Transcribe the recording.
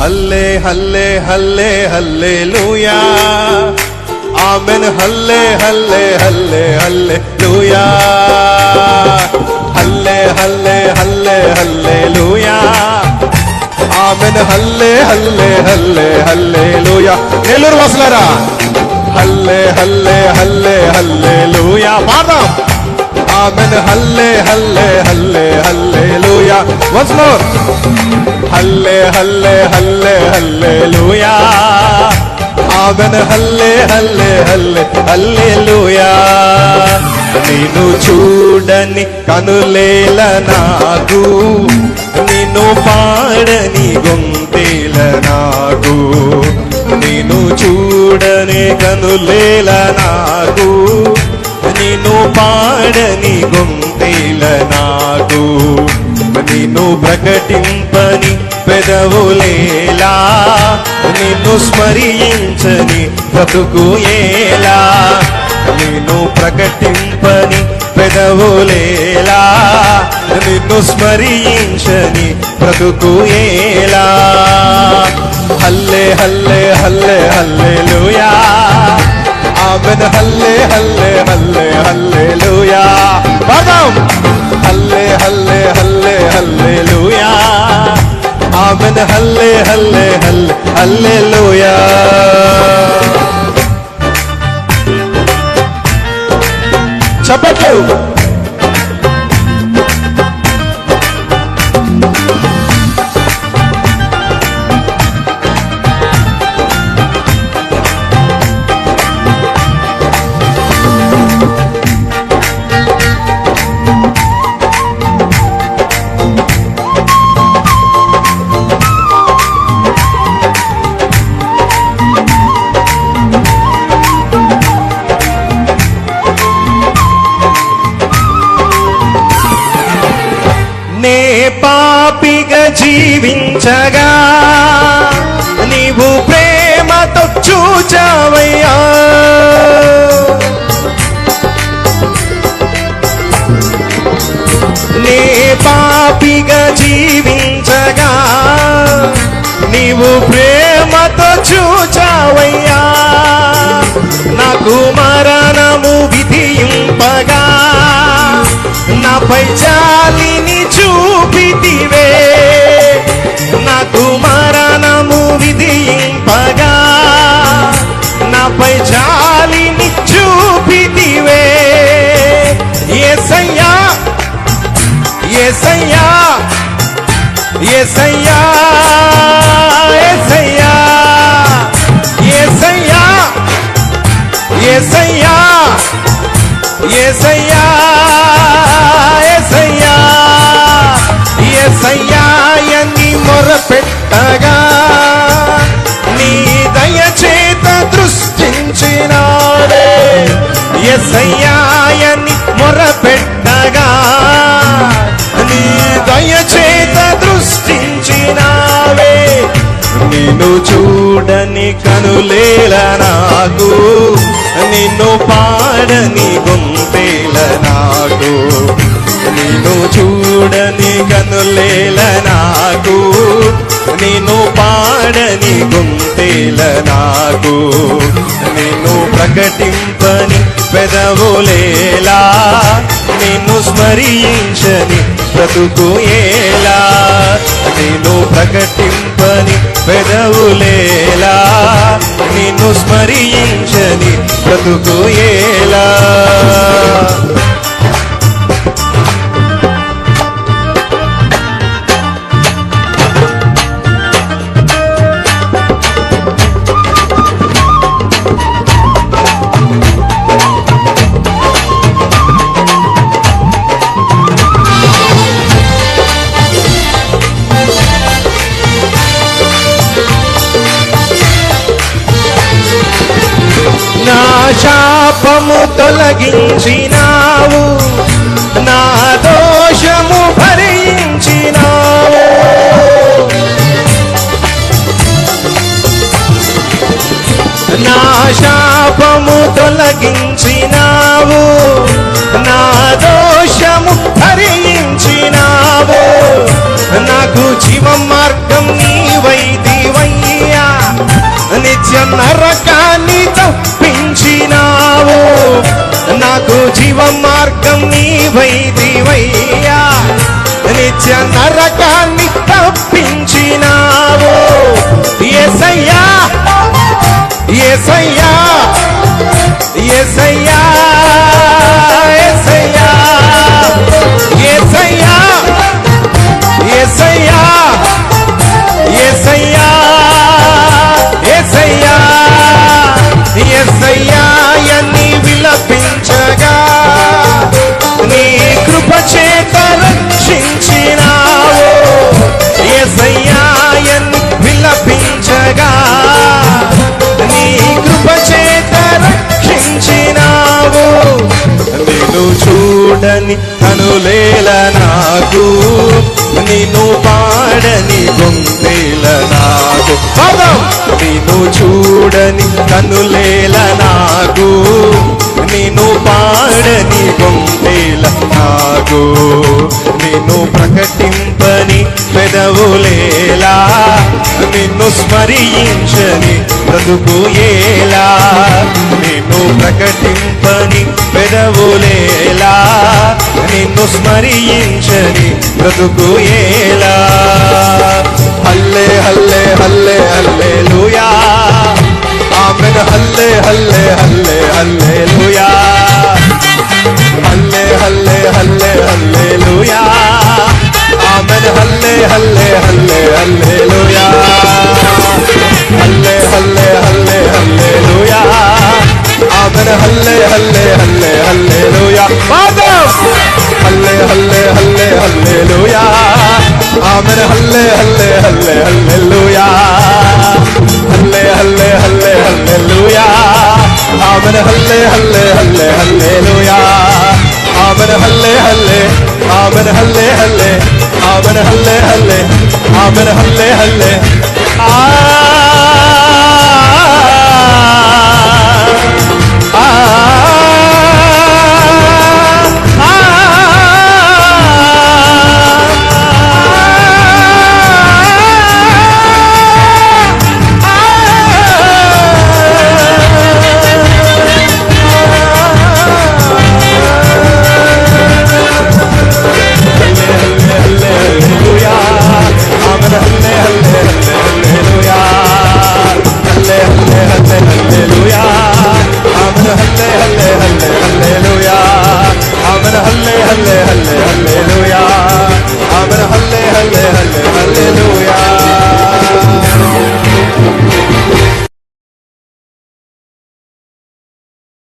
हल्ले हल्ले हल्ले हल्ले लूया आमिन हल्ले हल्ले हल्ले हल्ले लूया हल्ले हल्ले हल्ले हल्ले लूया ఆమెన్ హల్లే హల్లే హల్లే హల్లే లూయా ఏలూరు వాసులారా హల్లే హల్లే హల్లే హల్లే లూయా పాడదాం ఆమెన్ హల్లే హల్లే హల్లే హల్లే లూయా వన్స్ మోర్ హల్లే హల్లే హల్లే హల్లే లూయా ఆమెన్ హల్లే హల్లే హల్లే హల్లే లూయా నిన్ను చూడని కనులేల నాకు నిన్ను పాడని గొంతేల నాకు నిన్ను చూడని కనులేల నాకు పెదవులేలా నిన్ను స్మరించని బ్రతుకు ఏలా నిన్ను ప్రకటింపని పెదవులేలా నిన్ను స్మరించని బ్రతుకు ఏలా. హల్లే హల్లే హల్లే హల్లే లోయా ఆమెన్ హల్లే హల్లే హల్లే హల్లే ఆమెన్ హల్లే హల్లే హల్లే హల్లే లూయా చెప్పట్లు జీవించగా నీవు ప్రేమతో చూచావయ్యా. నే పాపిగా జీవించగా నీవు ప్రేమతో చూచావయ్యా. నాకు మరణము విధింపగా నాపై జాలిని చూపి కనులేల నాకు. నిన్ను పాడని గొంతేల నాకు. నిన్ను చూడని కనులేల నాకు. నిన్ను పాడని గొంతేల నాకు. నిన్ను ప్రకటింపని పెదవులేలా నిన్ను స్మరించని బ్రతుకు ఏలా. నీలో ప్రకటింపని పెదవులేలా నిన్ను స్మరించని బ్రతుకు ఏలా. శాపము తొలగించినావు. నా దోషము భరించినావు. నా శాపము తొలగించినావు. నా దోషము భరించినావు. నాకు జీవ మార్గం నీవైదివా జీవ మార్గం నీవై దివయ్యా నిత్య నరకాన్ని తప్పించినావు. ఎసయ్యా ఎసయ్యా ఎసయ్యా కనులేల నాకు నిన్ను పాడని గొంతేల నాకు నిన్ను చూడని కనులేల నాకు నిన్ను పాడని గొంతేల నాకు నిన్ను ప్రకటింపని పెదవులేలా. నిన్ను స్మరించని బ్రతుకు ఏలా. పెదవులేలా నిన్ను స్మరించని బ్రతుకు ఏలా హల్లే హల్లే హల్లే హల్లే లూయా ఆమెన్ హల్లే హల్లే హల్లే హల్లే లూయా హల్లే హల్లే హల్లే హల్లే లూయా ఆమెన్ హల్లే హల్లే హల్లే హల్లే లూయా హల్లే హల్లే హల్లే హల్లే లూయా ఆమెన్ హల్లే హల్లే హల్లే హల్లే లూయా హల్లే హల్లే హల్లే హల్లే లూయా ఆమెన్ హల్లే హల్లే హల్లే హల్లే లూయా హల్లే హల్లే హల్లే హల్లే లూయా ఆమెన్ హల్లే హల్లే హల్లే హల్లే లూయా ఆమెన్ హల్లే హల్లే ఆమెన్ హల్లే హల్లే ఆమెన్ హల్లే హల్లే ఆమెన్ హల్లే హల్లే ఆ